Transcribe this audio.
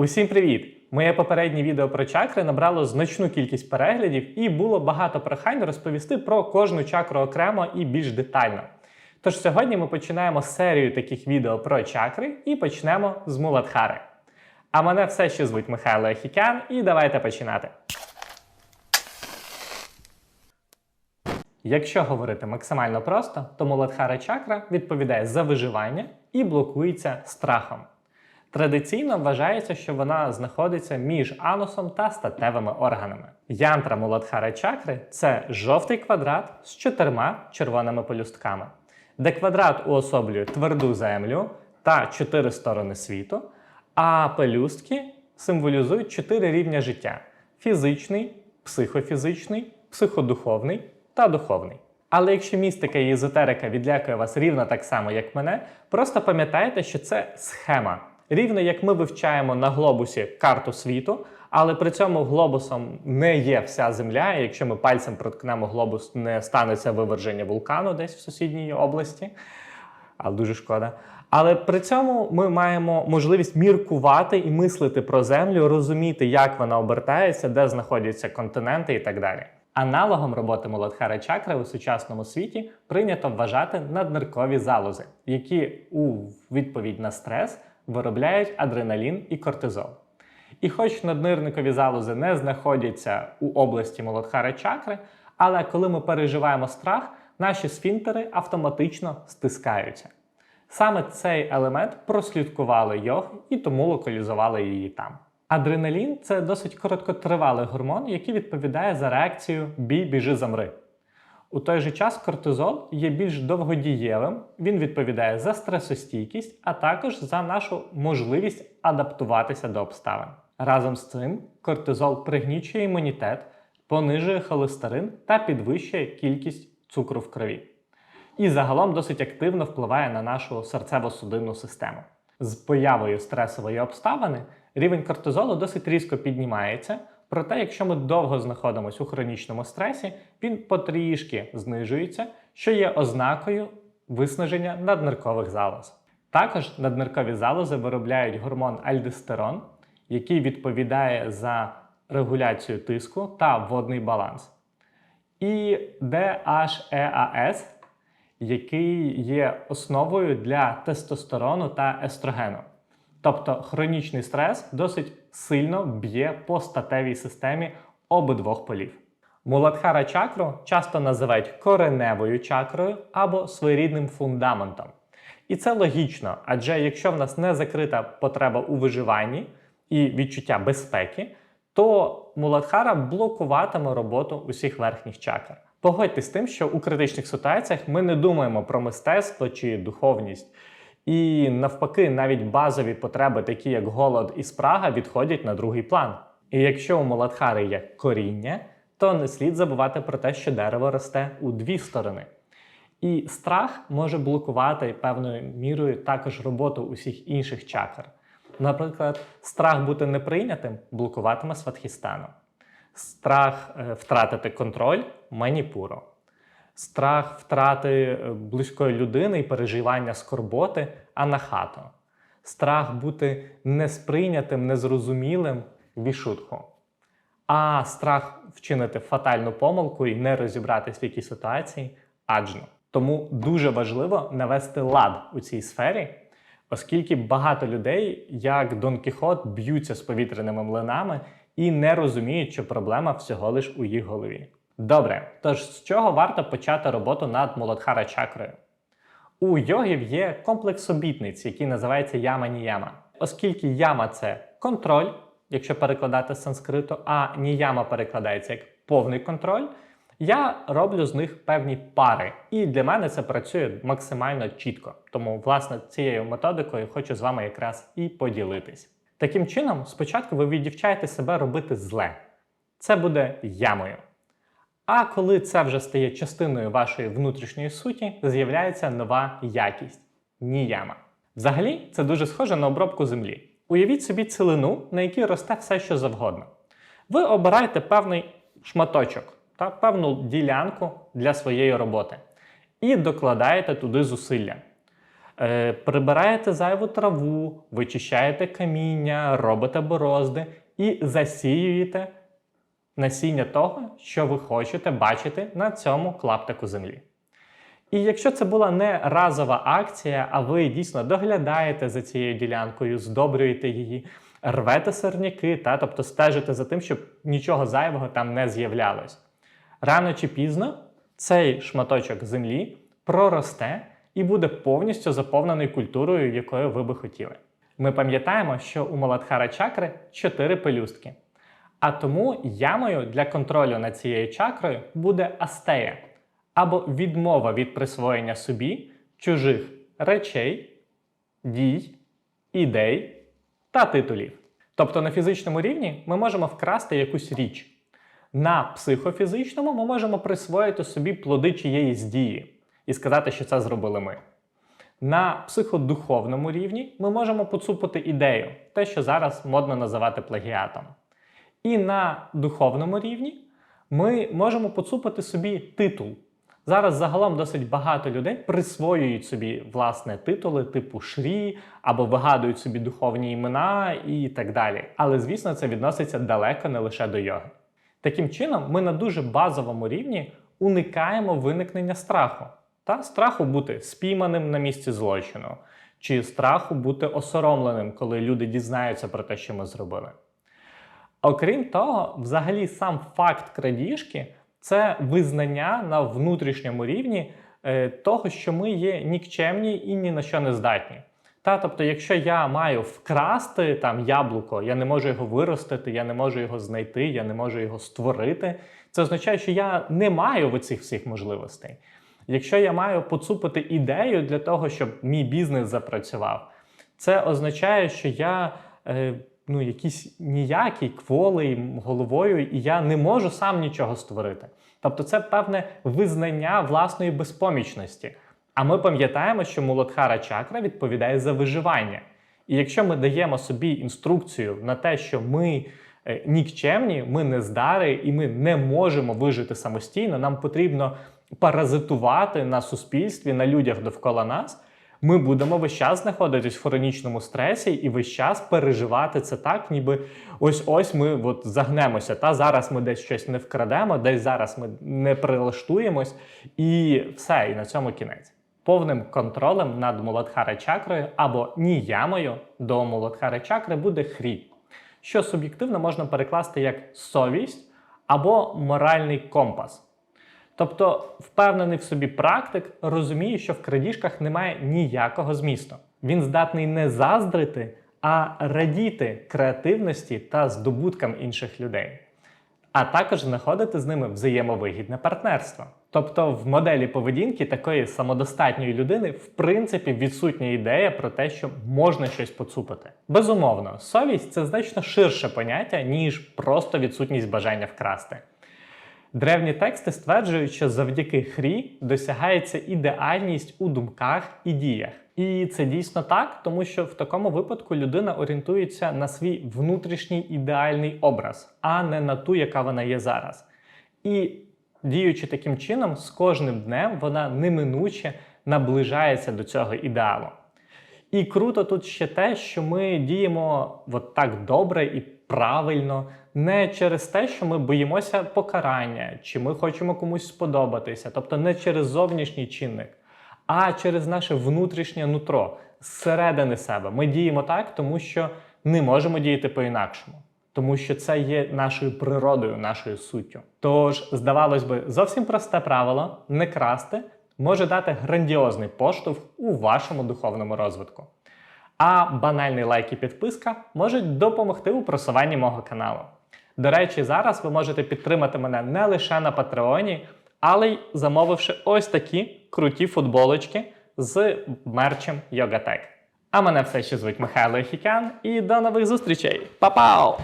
Усім привіт! Моє попереднє відео про чакри набрало значну кількість переглядів і було багато прохань розповісти про кожну чакру окремо і більш детально. Тож сьогодні ми починаємо серію таких відео про чакри і почнемо з Муладхари. А мене все ще звуть Михайло Ахікян, і давайте починати. Якщо говорити максимально просто, то Муладхара чакра відповідає за виживання і блокується страхом. Традиційно вважається, що вона знаходиться між анусом та статевими органами. Янтра Муладхара чакри це жовтий квадрат з чотирма червоними полюстками, де квадрат уособлює тверду землю та чотири сторони світу, а пелюстки символізують чотири рівня життя: фізичний, психофізичний, психодуховний та духовний. Але якщо містика і езотерика відлякує вас рівно так само, як мене, просто пам'ятайте, що це схема. Рівно як ми вивчаємо на глобусі карту світу, але при цьому глобусом не є вся земля. і Якщо ми пальцем проткнемо глобус, не станеться виверження вулкану десь в сусідній області. Але дуже шкода. Але при цьому ми маємо можливість міркувати і мислити про землю, розуміти, як вона обертається, де знаходяться континенти і так далі. Аналогом роботи Муладхара чакри у сучасному світі прийнято вважати надниркові залози, які у відповідь на стрес виробляють адреналін і кортизол. І хоч наднирникові залози не знаходяться у області Муладхара чакри, але коли ми переживаємо страх, наші сфінктери автоматично стискаються. Саме цей елемент прослідкували йог і тому локалізували її там. Адреналін це досить короткотривалий гормон, який відповідає за реакцію бій, біжи, замри. У той же час кортизол є більш довгодієвим, він відповідає за стресостійкість, а також за нашу можливість адаптуватися до обставин. Разом з цим кортизол пригнічує імунітет, понижує холестерин та підвищує кількість цукру в крові. І загалом досить активно впливає на нашу серцево-судинну систему. З появою стресової обставини рівень кортизолу досить різко піднімається. Проте, якщо ми довго знаходимося у хронічному стресі, він потрішки знижується, що є ознакою виснаження надниркових залоз. Також надниркові залози виробляють гормон альдостерон, який відповідає за регуляцію тиску та водний баланс. І DHEAS, який є основою для тестостерону та естрогену. Тобто хронічний стрес досить сильно б'є по статевій системі обидвох полів. Муладхара чакру часто називають кореневою чакрою або своєрідним фундаментом. І це логічно, адже якщо в нас не закрита потреба у виживанні і відчуття безпеки, то муладхара блокуватиме роботу усіх верхніх чакр. Погодьтесь з тим, що у критичних ситуаціях ми не думаємо про мистецтво чи духовність. І навпаки, навіть базові потреби, такі як голод і спрага, відходять на другий план. І якщо у Муладхари є коріння, то не слід забувати про те, що дерево росте у дві сторони. І страх може блокувати певною мірою також роботу усіх інших чакр. Наприклад, страх бути неприйнятим блокуватиме сватхістану, страх е, втратити контроль маніпуру страх втрати е, близької людини і переживання скорботи анахато, страх бути несприйнятим, незрозумілим вішутху, а страх вчинити фатальну помилку і не розібратись в якій ситуації аджно. Тому дуже важливо навести лад у цій сфері, оскільки багато людей, як Дон Кіхот, б'ються з повітряними млинами і не розуміють, що проблема всього лиш у їх голові. Добре, тож з чого варто почати роботу над Муладхара чакрою? У йогів є комплекс обітниць, який називається яма-ніяма. Оскільки яма це контроль, якщо перекладати з санскриту, а ніяма перекладається як повний контроль, я роблю з них певні пари. І для мене це працює максимально чітко. Тому, власне, цією методикою хочу з вами якраз і поділитись. Таким чином, спочатку ви віддівчаєте себе робити зле. Це буде ямою. А коли це вже стає частиною вашої внутрішньої суті, з'являється нова якість ніяма. Взагалі, це дуже схоже на обробку землі. Уявіть собі цілину, на якій росте все, що завгодно. Ви обираєте певний шматочок, та певну ділянку для своєї роботи і докладаєте туди зусилля. е, прибираєте зайву траву, вичищаєте каміння, робите борозди і засіюєте насіння того, що ви хочете бачити на цьому клаптику землі. І якщо це була не разова акція, а ви дійсно доглядаєте за цією ділянкою, здобрюєте її, рвете сорняки, та, тобто стежите за тим, щоб нічого зайвого там не з'являлось. Рано чи пізно цей шматочок землі проросте і буде повністю заповнений культурою, якою ви би хотіли. Ми пам'ятаємо, що у Маладхара чакри чотири пелюстки. А тому ямою для контролю над цією чакрою буде астея або відмова від присвоєння собі чужих речей, дій, ідей та титулів. Тобто на фізичному рівні ми можемо вкрасти якусь річ. На психофізичному ми можемо присвоїти собі плоди чиєїсь дії і сказати, що це зробили ми. На психодуховному рівні ми можемо поцупити ідею, те, що зараз модно називати плагіатом. І на духовному рівні ми можемо поцупити собі титул. Зараз загалом досить багато людей присвоюють собі власне титули типу Шрі або вигадують собі духовні імена і так далі. Але звісно, це відноситься далеко не лише до йоги. Таким чином, ми на дуже базовому рівні уникаємо виникнення страху та страху бути спійманим на місці злочину, чи страху бути осоромленим, коли люди дізнаються про те, що ми зробили. Окрім того, взагалі сам факт крадіжки це визнання на внутрішньому рівні е, того, що ми є нікчемні і ні на що не здатні. Та, тобто, якщо я маю вкрасти там яблуко, я не можу його виростити, я не можу його знайти, я не можу його створити, це означає, що я не маю в оцих всіх можливостей. Якщо я маю поцупити ідею для того, щоб мій бізнес запрацював, це означає, що я е, ну, якийсь ніякий кволий головою, і я не можу сам нічого створити. Тобто, це певне визнання власної безпомічності. А ми пам'ятаємо, що Муладхара чакра відповідає за виживання. І якщо ми даємо собі інструкцію на те, що ми е, нікчемні, ми нездари і ми не можемо вижити самостійно, нам потрібно паразитувати на суспільстві, на людях довкола нас, ми будемо весь час знаходитись в хронічному стресі і весь час переживати це так, ніби ось ось ми от загнемося. Та зараз ми десь щось не вкрадемо, десь зараз ми не прилаштуємось, і все, і на цьому кінець. Повним контролем над Муладхара чакрою або ніямою до Муладхара чакри буде хрі, що суб'єктивно можна перекласти як совість або моральний компас. Тобто, впевнений в собі практик розуміє, що в крадіжках немає ніякого змісту. Він здатний не заздрити, а радіти креативності та здобуткам інших людей, а також знаходити з ними взаємовигідне партнерство. Тобто, в моделі поведінки такої самодостатньої людини в принципі відсутня ідея про те, що можна щось поцупити. Безумовно, совість це значно ширше поняття, ніж просто відсутність бажання вкрасти. Древні тексти стверджують, що завдяки хрі досягається ідеальність у думках і діях. І це дійсно так, тому що в такому випадку людина орієнтується на свій внутрішній ідеальний образ, а не на ту, яка вона є зараз. І діючи таким чином, з кожним днем вона неминуче наближається до цього ідеалу. І круто тут ще те, що ми діємо от так добре і правильно, не через те, що ми боїмося покарання, чи ми хочемо комусь сподобатися, тобто не через зовнішній чинник, а через наше внутрішнє нутро зсередини себе. Ми діємо так, тому що не можемо діяти по-інакшому. Тому що це є нашою природою, нашою суттю. Тож, здавалось би, зовсім просте правило не красти може дати грандіозний поштовх у вашому духовному розвитку. А банальний лайк і підписка можуть допомогти у просуванні мого каналу. До речі, зараз ви можете підтримати мене не лише на Патреоні, але й замовивши ось такі круті футболочки з мерчем YogaTech. А мене все ще звуть Михайло Хікян, і до нових зустрічей. Па-пау!